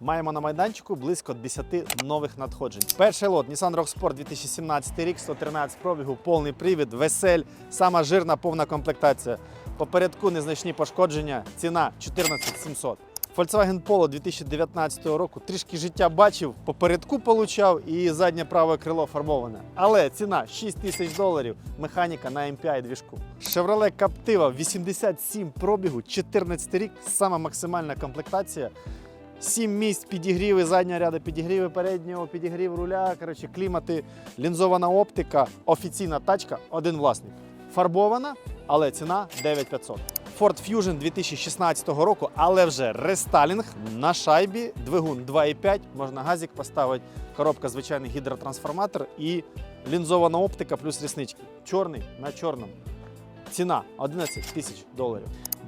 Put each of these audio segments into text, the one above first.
Маємо на майданчику близько 10 нових надходжень. Перший лот Nissan Rogue Sport 2017 рік, 113 пробігу, повний привід, весель, сама жирна повна комплектація. Попередку незначні пошкодження, ціна 14 700. Volkswagen Polo 2019 року трішки життя бачив, попередку получав і заднє праве крило фарбоване. Але ціна 6 тисяч доларів, механіка на MPI двіжку. Chevrolet Captiva 87 пробігу, 14 рік, сама максимальна комплектація. 7 місць підігріви, задня ряда підігріви переднього, підігрів руля, коротше, клімати, лінзована оптика, офіційна тачка, один власник. Фарбована, але ціна 9500. Ford Fusion 2016 року, але вже рестайлінг на шайбі, двигун 2,5, можна газик поставити, коробка звичайний гідротрансформатор і лінзована оптика плюс ріснички. Чорний на чорному. Ціна 11 тисяч доларів.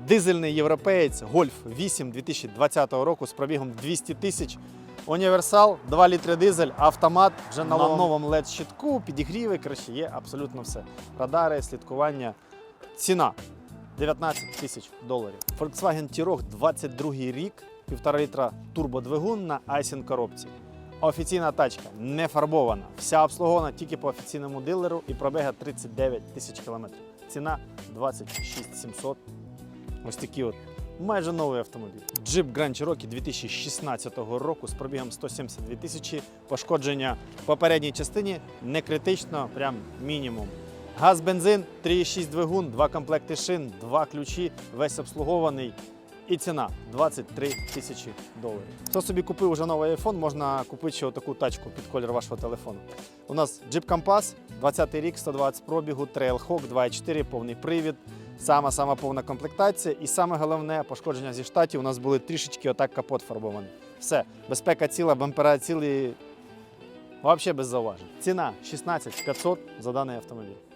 Дизельний європеєць Golf 8 2020 року з пробігом 200 тисяч. Універсал, 2 літри дизель, автомат вже на новому led щитку, підігріви, коротше, є абсолютно все. Радари, слідкування. Ціна 19 тисяч доларів. Volkswagen T-Roc 22 рік, 1,5 літра турбодвигун на айсін коробці. Офіційна тачка не фарбована. Вся обслугована тільки по офіційному дилеру і пробіга 39 тисяч кілометрів. Ціна 26 700. Ось такі от майже новий автомобіль. Jeep Grand Cherokee 2016 року з пробігом 172 тисячі. Пошкодження в попередній частині не критично, прям мінімум. Газ, бензин, 3,6 двигун, два комплекти шин, два ключі, весь обслугований. І ціна 23 тисячі доларів. Хто собі купив вже новий iPhone, можна купити ще таку тачку під колір вашого телефону. У нас Jeep Compass, 20 рік, 120 пробігу, Trailhawk 2.4, повний привід, сама сама повна комплектація. І саме головне пошкодження зі штатів. У нас були трішечки отак капот фарбований. Все, безпека ціла, бампера цілі. Взагалі без зауважень. Ціна 16 500 за даний автомобіль.